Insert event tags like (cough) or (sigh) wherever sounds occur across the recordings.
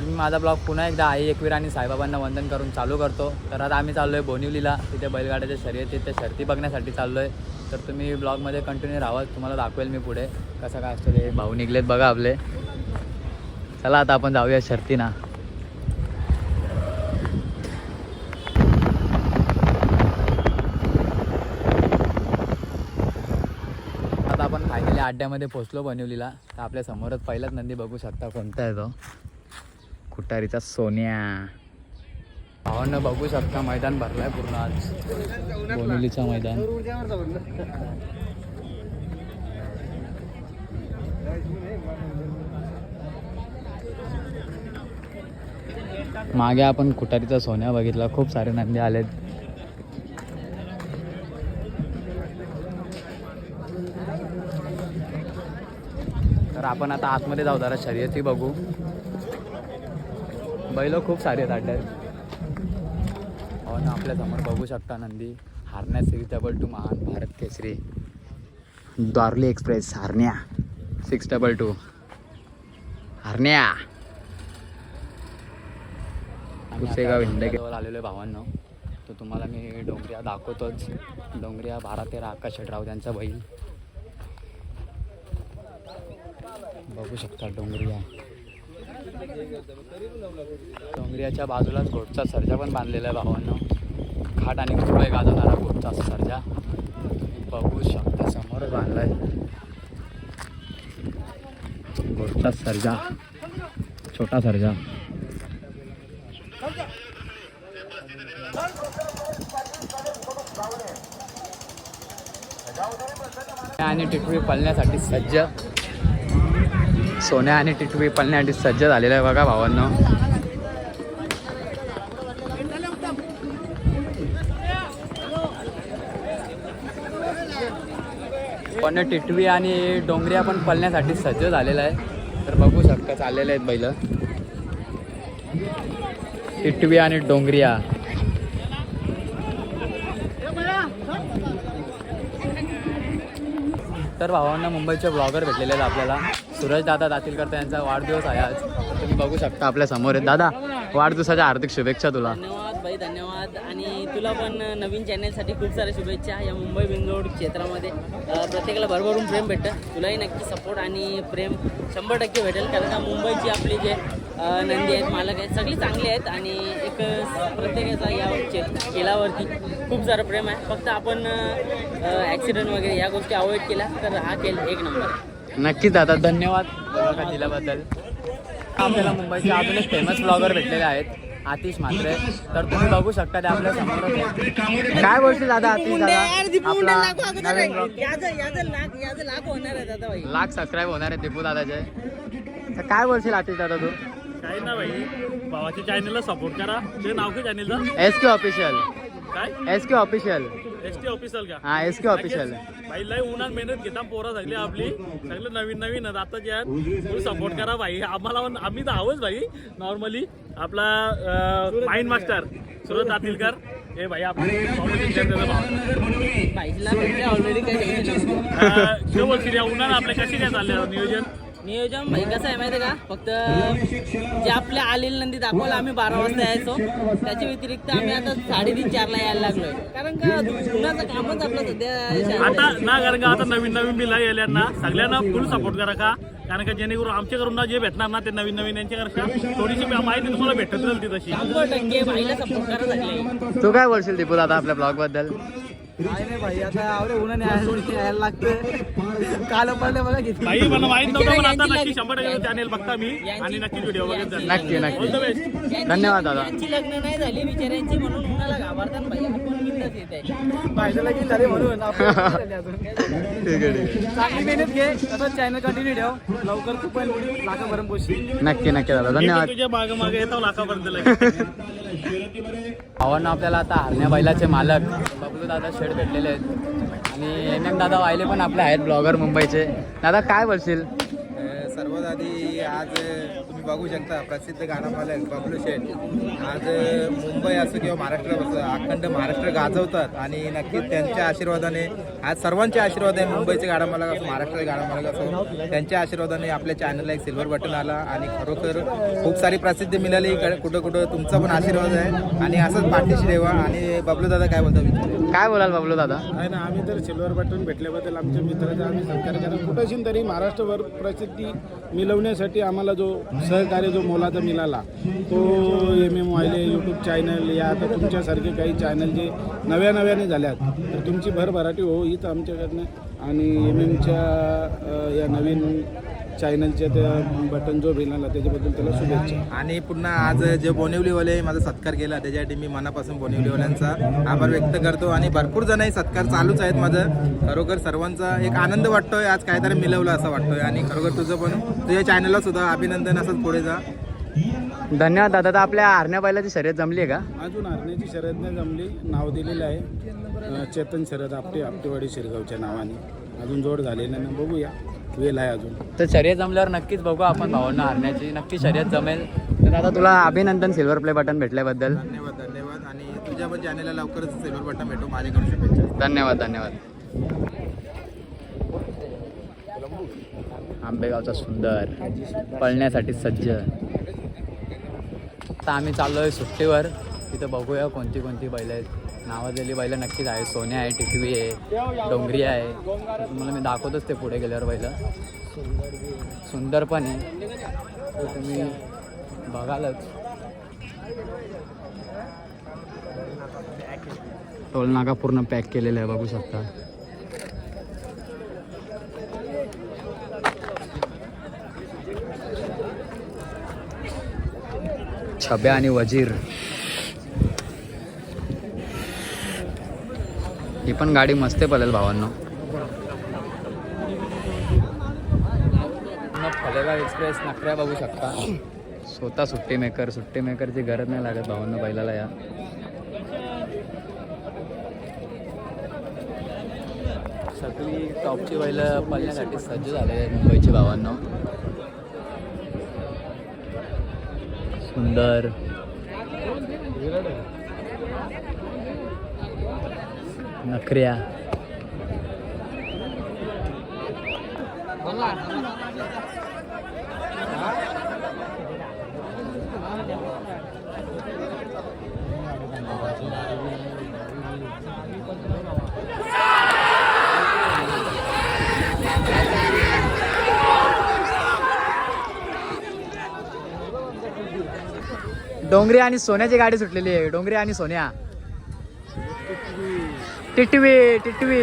आज मी माझा ब्लॉग पुन्हा एकदा आई एकवीर आणि साईबाबांना वंदन करून चालू करतो. तर आता आम्ही चाललो आहे बोनिवलीला. तिथे बैलगाड्याच्या शर्यती त्या शर्ती बघण्यासाठी चाललो आहे तर तुम्ही ब्लॉगमध्ये कंटिन्यू राहा तुम्हाला दाखवेल मी पुढे कसं काय असतं ते. भाऊ निघलेत बघा आपले. चला आता आपण जाऊया शर्तीना. आता आपण फायनली अड्ड्यामध्ये पोहोचलो बनवलीला. तर आपल्या समोरच पहिलाच नंदी बघू शकता कोणता आहे तो. कुटारीचा सोन्या. भावांना बघू शकता मैदान भरलाय पूर्ण आज. बोनिवलीचं मैदान. मागे आपण कुटारीचा सोन्या बघितला. खूप सारे नंदी आलेत. तर आपण आता आतमध्ये जाऊ जरा शर्यती बघू. बैल खूप सारे आहेत अड्ड्यात हो ना आपल्यासमोर बघू शकता नंदी. हारण्या सिक्स डबल टू महान भारत केसरी. द्वारली एक्सप्रेस हारण्या. सिक्स डबल टू हारण्या. पुसेगाव हिंदकेजवळ आलेलो आहे भावांनो. तो तुम्हाला मी डोंगरिया दाखवतोच. डोंगरिया बारा तेरा आकाश शेटराव त्यांचा बैल. बघू शकता डोंगरिया. डोंगऱ्याच्या बाजूलाच घोटचा सर्जा पण बांधलेला आहे भावांना. खाट आणि खुबे गाजवणारा घोटचा सर्जा. बघू शकता समोर बांधलाय. घोटचा सर्जा. छोटा सर्जा. आणि टिटवी पळण्यासाठी सज्ज. सोन्या आणि टिटवी पळण्यासाठी सज्ज झालेलं आहे बघा भावांनो. पण टिटवी आणि डोंगरिया पण पळण्यासाठी सज्ज झालेला आहे. तर बघू शकता चाललेले आहेत बैल. टिटवी आणि डोंगरिया. तर भावांना मुंबईचे ब्लॉगर भेटलेले आहेत आपल्याला. सूरज दादा दातीलकर यांचा वाढदिवस आहे आज. तुम्ही बघू शकता आपल्यासमोर आहेत. दादा वाढदिवसाच्या हार्दिक शुभेच्छा तुला. धन्यवाद भाई धन्यवाद. आणि तुला पण नवीन चॅनलसाठी खूप साऱ्या शुभेच्छा या मुंबई बिंदोड क्षेत्रामध्ये. प्रत्येकाला भरभरून प्रेम भेटतं. तुलाही नक्की सपोर्ट आणि प्रेम शंभर टक्के भेटेल. कारण का मुंबईची आपली जे नंदी आहेत मालक आहेत सगळी चांगली आहेत आणि एक प्रत्येकाचा या खेळावरती खूप सारं प्रेम आहे. फक्त आपण ॲक्सिडेंट वगैरे या गोष्टी अवॉइड केल्या तर हा खेळ एक नंबर आहे. नक्कीच दादा धन्यवाद दिल्याबद्दल. आपल्याला मुंबईचे अजून एक फेमस ब्लॉगर भेटलेले आहेत आतिश म्हात्रे. तर तुम्ही बघू शकता ते आपल्यासमोर काय बोलशील दादा आतिश दादा? आपला नवीन vlog. लाख सबस्क्राईब होणार आहे दीपू दादाचे. तर काय बोलशील आतिश दादा तू? काही ना भाई भावाच्या चॅनलला सपोर्ट करा. ते नाव काय चॅनलचं एस के ऑफिशियल काय? S K official S T official का? हा एस के ऑफिशियल भाई लय उन्हात मेहनत घेता पोरं सगळी आपली. सगळं नवीन नवीन आहेत. आता जे आहेत सपोर्ट करा भाई. आम्हाला पण- आम्ही तर आहोच भाई नॉर्मली आपला माइंड मास्टर सुरत दातीलकर. हे भाई आपले भेटले ऑलरेडी काही काय बोलशील या उन्हात आपले कसे काय चालले नियोजन? नियोजन भाई कसं आहे माहिती आहे का? फक्त जे आपल्या आलेले नंदी दाखवायला आम्ही बारा वाजता यायचो. त्याच्या व्यतिरिक्त आम्ही आता साडेतीन चारला यायला लागलोय. कारण का कामच आपलं सध्या आता ना कारण का आता नवीन नवीन बिला यांना सगळ्यांना फुल सपोर्ट करा का? कारण का जेणेकरून आमच्याकडून ना जे भेटणार ना ते नवीन नवीन यांच्याकडे थोडीशी माहिती तुम्हाला भेटत राहील ती तशी शंभर टक्के सपोर्ट तू काय बोलशील दीपू दादा आपल्या ब्लॉगबद्दल? काय नाही भाई आता आवडे उन्हाने यायला लागतं काल पडले बघा किती. भाई मला माहीत नव्हतं पण आता नक्की शंभर टक्के चॅनेल बघता मी आणि नक्की व्हिडिओ बघत जाईल नक्की नक्की. धन्यवाद दादा. लग्न नाही झाली बिचाऱ्यांची म्हणून उन्हाला घाबरतात भाई आपण बिंदास येत आहे. भाईला लगेच झाले म्हणून. आपण झाले अजून. ठीक आहे ठीक आहे. चांगली मेहनत घे. आता चॅनल कंटिन्यू ठेव. लवकर तू पण लाखापर्यंत पोहोचशील. नक्की नक्की दादा. धन्यवाद. तुझ्या मागे मागे येतो लाखापर्यंत (laughs) भावांना आपल्याला आता हरण्या बैलाचे मालक बबलू दादा शेड भेटलेले आहेत. आणि एम एम दादा वायले पण आपले आहेत ब्लॉगर मुंबईचे. दादा काय बोलशील? सर्वात आधी आज तुम्ही बघू शकता प्रसिद्ध गाणं मालक बबलू शेठ. आज मुंबई असो किंवा महाराष्ट्र असो अखंड महाराष्ट्र गाजवतात. आणि नक्कीच त्यांच्या आशीर्वादाने आज सर्वांचे आशीर्वाद आहे. मुंबईचे गाडा मालक असो महाराष्ट्राचे गाडा मालक असो. त्यांच्या आशीर्वादाने आपल्या चॅनलला एक सिल्वर बटन आला आणि खरोखर खूप सारी प्रसिद्धी मिळाली. कुठं कुठं तुमचा पण आशीर्वाद आहे. आणि असंच पाठीशी ठेवा. आणि बबलू दादा काय बोलतो काय बोलाल बाबलू दादा आहे ना आम्ही तर सिल्वर बटन भेटल्याबद्दल आमच्या मित्राचा आम्ही सत्कार करा. कुठंशी तरी महाराष्ट्रभर प्रसिद्धी मिळवण्यासाठी आम्हाला जो सहकार्य जो मोलाचा मिळाला तो एम एम वायले यूट्यूब चॅनल या आता तुमच्यासारखे काही चॅनल जे नव्या नव्याने झाल्यात तर तुमची भरभराटी हो हीच आमच्याकडनं. आणि एम एमच्या या नवीन चॅनलच्या त्या बटन जो भेटला त्याच्याबद्दल त्याला शुभेच्छा. आणि पुन्हा आज जे बोनिवलीवाले माझा सत्कार केला. त्याच्यासाठी मी मनापासून बोनिवलीवाल्यांचा आभार व्यक्त करतो. आणि भरपूर जणही सत्कार चालूच आहेत माझं. खरोखर सर्वांचा एक आनंद वाटतोय. आज काहीतरी मिळवलं असं वाटतोय. आणि खरोखर तुझं पण तुझ्या चॅनलला सुद्धा अभिनंदन असंच पुढे जा. धन्यवाद दादा तर आपल्या हरण्या बैलाची शर्यत जमली आहे का? अजून हरण्याची शर्यत नाही जमली. नाव दिलेलं आहे. अं, चेतन शरद आपटे आपटेवाडी शिरगावच्या नावाने. अजून जोड झालेलं नाही. बघूया. वेल आहे अजून. तर शर्यत जमल्यावर नक्कीच बघू आपण भावांना हरण्याची नक्की शर्यत जमेल. तर दादा तुला अभिनंदन सिल्वर प्ले बटन भेटल्याबद्दल. धन्यवाद धन्यवाद. आणि तुझ्या पण चॅनलला लवकरच सिल्वर बटन भेटू. माझ्याकडून शुभेच्छा. धन्यवाद धन्यवाद. आंबेगावचा सुंदर पळण्यासाठी सज्ज. आता आम्ही चाललो आहे सुट्टीवर. तिथं बघूया कोणती कोणती बैल आहेत. नावाजलेली बैल नक्कीच आहे सोन्या आहे टिटवी आहे डोंगरी आहे. तुम्हाला मी दाखवतोच ते पुढे गेल्यावर बैलं. सुंदर पण आहे. तर तुम्ही बघालच. टोलनाका पूर्ण पॅक केलेलं आहे बघू शकता. छब्या आणि वजीर. ही पण गाडी मस्त पडेल भावांनो. फलेगाव एक्सप्रेस नकऱ्या बघू शकता. स्वतः सुट्टी मेकर सुट्टी मेकरची गरज नाही लागत भावांना बैलाला या. सगळी टॉपची बैल पळण्यासाठी सज्ज झाले मुंबईची भावांना. सुंदर. नखऱ्या. डोंगरी आणि सोन्याची गाडी सुटलेली आहे. डोंगरी आणि सोन्या. टिटवी टिटवी.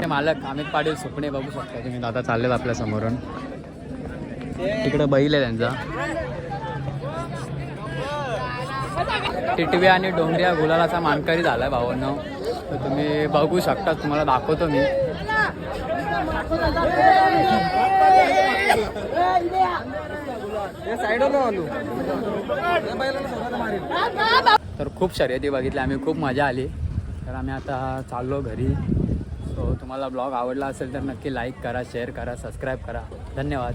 ते मालक अमित पाटील सुपणे बघू शकता. तुम्ही दादा चाललेत आपल्या समोरून. तिकडे बैल आहे त्यांचा. टिटवी आणि डोंगऱ्या गुलालाचा मानकरी झालाय भावांनो. तर तुम्ही बघू शकता तुम्हाला दाखवतो मी. तर खूप शर्यती बघितल्या आम्ही खूप मजा आली. तर आम्ही आता चाललो घरी. सो तुम्हाला ब्लॉग आवडला असेल तर नक्की लाईक करा शेअर करा सबस्क्राईब करा. धन्यवाद.